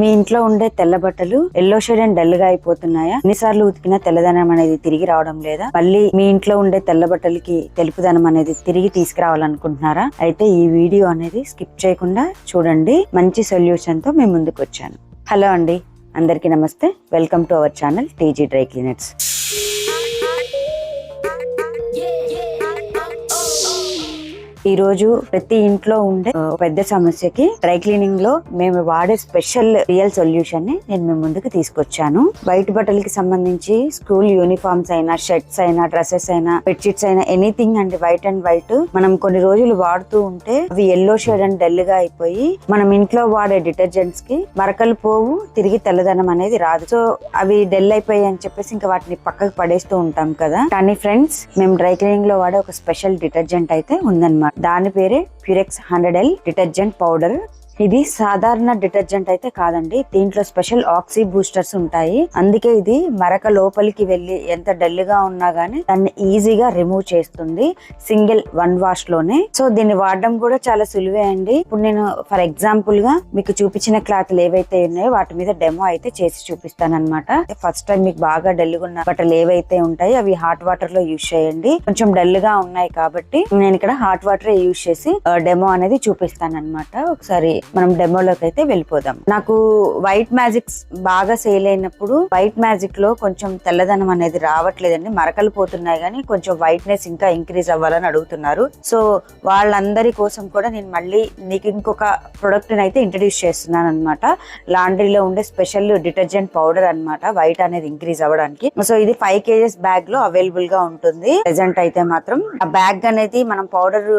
మీ ఇంట్లో ఉండే తెల్ల బట్టలు ఎల్లో షేడ్ అండ్ డల్గా అయిపోతున్నాయా? ఎన్నిసార్లు ఉతికినా తెల్లదనం అనేది తిరిగి రావడం లేదా? మళ్ళీ మీ ఇంట్లో ఉండే తెల్ల బట్టలకి తెలుపుదనం అనేది తిరిగి తీసుకురావాలనుకుంటున్నారా? అయితే ఈ వీడియో అనేది స్కిప్ చేయకుండా చూడండి. మంచి సొల్యూషన్తో మేము ముందుకు వచ్చాను హలో అండి. అందరికీ నమస్తే. Welcome to our channel TG dry cleaners ఈ రోజు ప్రతి ఇంట్లో ఉండే పెద్ద సమస్యకి డ్రై క్లీనింగ్లో మేము వాడే స్పెషల్ రియల్ సొల్యూషన్ని నేను మీ ముందుకు తీసుకొచ్చాను. బయట బట్టలకి సంబంధించి స్కూల్ యూనిఫామ్స్ అయినా షర్ట్స్ అయినా డ్రెస్సెస్ అయినా బెడ్షీట్స్ అయినా anything and white and white. మనం కొన్ని రోజులు వాడుతూ ఉంటే అవి ఎల్లో షేడ్ అండ్ డల్గా అయిపోయి మనం ఇంట్లో వాడే డిటర్జెంట్స్కి మరకలు పోవు తిరిగి తెల్లదనం అనేది రాదు. సో అవి డెల్ అయిపోయాయి అని చెప్పేసి ఇంకా వాటిని పక్కకు పడేస్తూ ఉంటాం కదా. కానీ ఫ్రెండ్స్ మేము డ్రై క్లీనింగ్లో వాడే ఒక స్పెషల్ డిటర్జెంట్ అయితే ఉందన్నమాట. దాని పేరే Purex hundred L detergent powder ఇది సాధారణ డిటర్జెంట్ అయితే కాదండి. దీంట్లో స్పెషల్ ఆక్సీ బూస్టర్స్ ఉంటాయి. అందుకే ఇది మరక లోపలికి వెళ్ళి ఎంత డల్గా ఉన్నా గానీ దాన్ని ఈజీగా రిమూవ్ చేస్తుంది. Single one వాష్లోనే. సో దీన్ని వాడడం కూడా చాలా సులువే అండి. ఇప్పుడు నేను ఫర్ ఎగ్జాంపుల్గా మీకు చూపించిన క్లాత్లు ఏవైతే ఉన్నాయో వాటి మీద డెమో అయితే చేసి చూపిస్తాను అనమాట ఫస్ట్ టైం మీకు బాగా డల్గా ఉన్న బట్టలు ఏవైతే ఉంటాయి అవి హాట్ వాటర్లో యూజ్ చేయండి. కొంచెం డల్గా ఉన్నాయి కాబట్టి నేను ఇక్కడ హాట్ వాటర్ యూజ్ చేసి డెమో అనేది చూపిస్తాను అనమాట ఒకసారి మనం డెమోలోకి అయితే వెళ్ళిపోదాం. నాకు వైట్ మ్యాజిక్స్ బాగా సేల్ అయినప్పుడు వైట్ మ్యాజిక్లో కొంచెం తెల్లదనం అనేది రావట్లేదండి. మరకలు పోతున్నాయి కానీ కొంచెం వైట్నెస్ ఇంకా ఇంక్రీజ్ అవ్వాలని అడుగుతున్నారు. సో వాళ్ళందరి కోసం కూడా నేను మళ్ళీ నీకు ఇంకొక ప్రొడక్ట్ అయితే ఇంట్రడ్యూస్ చేస్తున్నాను అనమాట లాండ్రీలో ఉండే స్పెషల్ డిటర్జెంట్ పౌడర్ అన్నమాట. వైట్ అనేది ఇంక్రీజ్ అవ్వడానికి. సో ఇది ఫైవ్ కేజెస్ బ్యాగ్లో అవైలబుల్గా ఉంటుంది. ప్రెసెంట్ అయితే మాత్రం. ఆ బ్యాగ్ అనేది మనం పౌడర్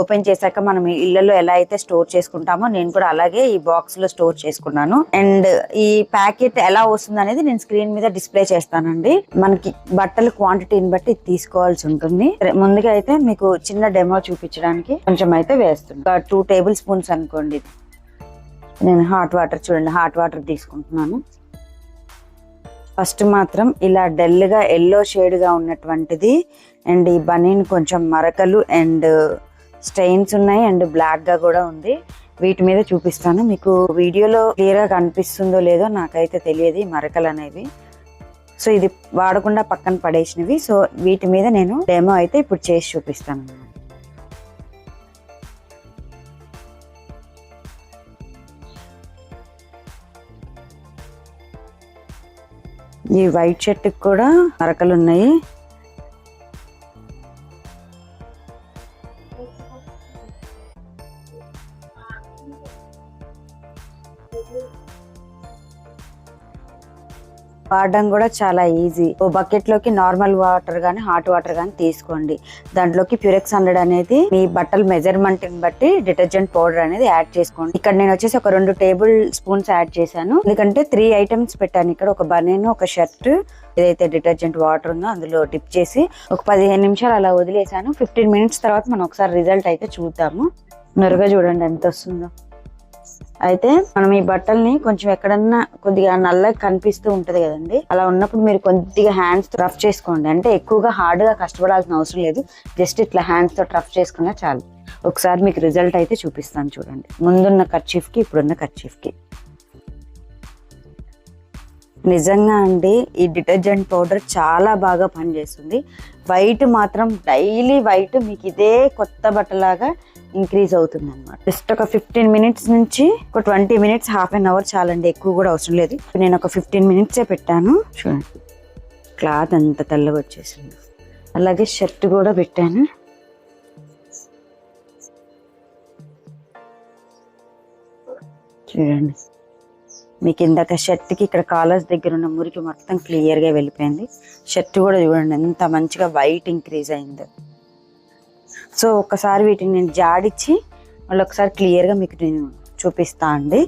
ఓపెన్ చేశాక మనం ఇళ్ళలో ఎలా అయితే స్టోర్ చేసుకుంటామో నేను కూడా అలాగే ఈ బాక్స్లో స్టోర్ చేసుకున్నాను. అండ్ ఈ ప్యాకెట్ ఎలా వస్తుంది అనేది నేను స్క్రీన్ మీద డిస్ప్లే చేస్తానండి. మనకి బట్టల క్వాంటిటీని బట్టి తీసుకోవాల్సి ఉంటుంది. ముందుగా అయితే మీకు చిన్న డెమో చూపించడానికి కొంచెం అయితే వేస్తున్నాను. టూ టేబుల్ స్పూన్స్ అనుకోండి. నేను హాట్ వాటర్ చూడండి హాట్ వాటర్ తీసుకుంటున్నాను. ఫస్ట్ మాత్రం ఇలా డల్గా ఎల్లో షేడ్గా ఉన్నటువంటిది అండ్ ఈ బనీన్ కొంచెం మరకలు అండ్ స్టెయిన్స్ ఉన్నాయి అండ్ బ్లాక్గా కూడా ఉంది. వీటి మీద చూపిస్తాను. మీకు వీడియోలో క్లియర్గా కనిపిస్తుందో లేదో నాకైతే తెలియదు ఈ మరకలు అనేవి. సో ఇది వాడకుండా పక్కన పడేసినవి. సో వీటి మీద నేను డెమో అయితే ఇప్పుడు చేసి చూపిస్తాను. ఈ వైట్ షర్ట్కి కూడా మరకలు ఉన్నాయి వాడడం కూడా చాలా ఈజీ. ఓ బకెట్లోకి నార్మల్ వాటర్ కానీ హాట్ వాటర్ కానీ తీసుకోండి. దాంట్లోకి ప్యూరెక్స్ హండ్రెడ్ అనేది మీ బట్టల మెజర్మెంట్ని బట్టి డిటర్జెంట్ పౌడర్ అనేది యాడ్ చేసుకోండి. ఇక్కడ నేను వచ్చేసి ఒక రెండు టేబుల్ స్పూన్స్ యాడ్ చేశాను. ఎందుకంటే త్రీ ఐటమ్స్ పెట్టాను. ఇక్కడ ఒక బనీన్ ఒక షర్ట్ ఏదైతే డిటర్జెంట్ వాటర్ ఉందో అందులో డిప్ చేసి ఒక పదిహేను నిమిషాలు అలా వదిలేసాను ఫిఫ్టీన్ మినిట్స్ తర్వాత మనం ఒకసారి రిజల్ట్ అయితే చూద్దాము. మెరుగా చూడండి ఎంత వస్తుందో. అయితే మనం ఈ బట్టల్ని కొంచెం ఎక్కడన్నా కొద్దిగా నల్లగా కనిపిస్తూ ఉంటది కదండి. అలా ఉన్నప్పుడు మీరు కొద్దిగా హ్యాండ్స్తో రఫ్ చేసుకోండి. అంటే ఎక్కువగా హార్డ్గా కష్టపడాల్సిన అవసరం లేదు. జస్ట్ ఇట్లా హ్యాండ్స్తో రఫ్ చేసుకున్నా చాలు. ఒకసారి మీకు రిజల్ట్ అయితే చూపిస్తాను చూడండి. ముందున్న కర్చీఫ్కి ఇప్పుడున్న కర్చీఫ్కి. నిజంగా అండి ఈ డిటర్జెంట్ పౌడర్ చాలా బాగా పనిచేస్తుంది. వైట్ మాత్రం డైలీ వైట్ మీకు ఇదే కొత్త బట్టలాగా ఇంక్రీజ్ అవుతుంది అనమాట జస్ట్ ఒక ఫిఫ్టీన్ మినిట్స్ నుంచి ఒక twenty minutes half an hour చాలండి ఎక్కువ కూడా అవసరం లేదు. నేను ఒక ఫిఫ్టీన్ మినిట్సే పెట్టాను. చూడండి. క్లాత్ అంత తెల్లగా వచ్చేసింది. అలాగే షర్ట్ కూడా పెట్టాను. చూడండి. మీకు ఇందాక షర్ట్కి ఇక్కడ కాలర్స్ దగ్గర ఉన్న మురికి మొత్తం క్లియర్గా వెళ్ళిపోయింది. షర్ట్ కూడా చూడండి ఎంత మంచిగా వైట్ ఇంక్రీజ్ అయిందో. సో ఒకసారి వీటిని నేను జాడిచ్చి మళ్ళీ ఒకసారి క్లియర్గా మీకు నేను చూపిస్తా అండి.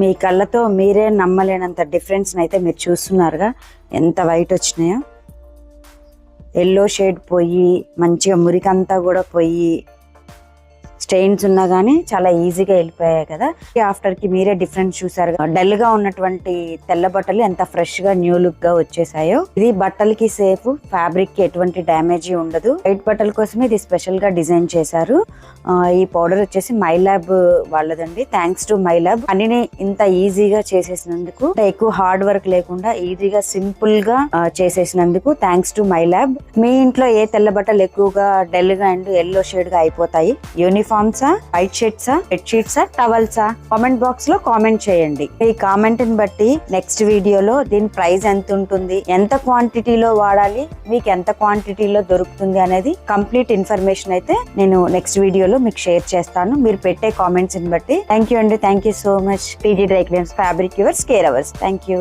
మీ కళ్ళతో మీరే నమ్మలేనంత డిఫరెన్స్ని అయితే మీరు చూస్తున్నారుగా ఎంత వైట్ వచ్చినాయో. ఎల్లో షేడ్ పోయి మంచిగా మురికంతా కూడా పోయి స్టెయిన్స్ ఉన్నా కానీ చాలా ఈజీగా వెళ్ళిపోయాయి కదా. ఆఫ్టర్కి మీరే డిఫరెన్స్ చూసారు. డల్గా ఉన్నటువంటి తెల్ల బట్టలు ఎంత ఫ్రెష్గా న్యూ లుక్గా వచ్చేసాయో. ఇది బట్టలకి సేఫ్ ఫ్యాబ్రిక్కి ఎటువంటి డ్యామేజ్ ఉండదు. వైట్ బట్టల కోసం ఇది స్పెషల్గా డిజైన్ చేశారు. ఈ పౌడర్ వచ్చేసి my lab వాళ్ళదండి. Thanks to my lab. అన్ని ఇంత ఈజీగా చేసేసినందుకు ఎక్కువ హార్డ్ వర్క్ లేకుండా ఈజీగా సింపుల్గా చేసేసినందుకు థ్యాంక్స్ టు మై ల్యాబ్. మీ ఇంట్లో ఏ తెల్ల బట్టలు ఎక్కువగా డల్గా అండ్ ఎల్లో షేడ్గా అయిపోతాయి? యూనిఫామ్సా వైట్ షీట్సా హెడ్ షీట్సా టవల్సా? కామెంట్ బాక్స్లో కామెంట్ చేయండి. ఈ కామెంట్ని బట్టి నెక్స్ట్ వీడియోలో దీని ప్రైస్ ఎంత ఉంటుంది ఎంత క్వాంటిటీలో వాడాలి మీకు ఎంత క్వాంటిటీలో దొరుకుతుంది అనేది కంప్లీట్ ఇన్ఫర్మేషన్ అయితే నేను నెక్స్ట్ వీడియోలో మీకు షేర్ చేస్తాను. మీరు పెట్టే కామెంట్స్ని బట్టి. థ్యాంక్ యూ అండి. Thank you so much. PG dry cleans fabric yours care ours. Thank you.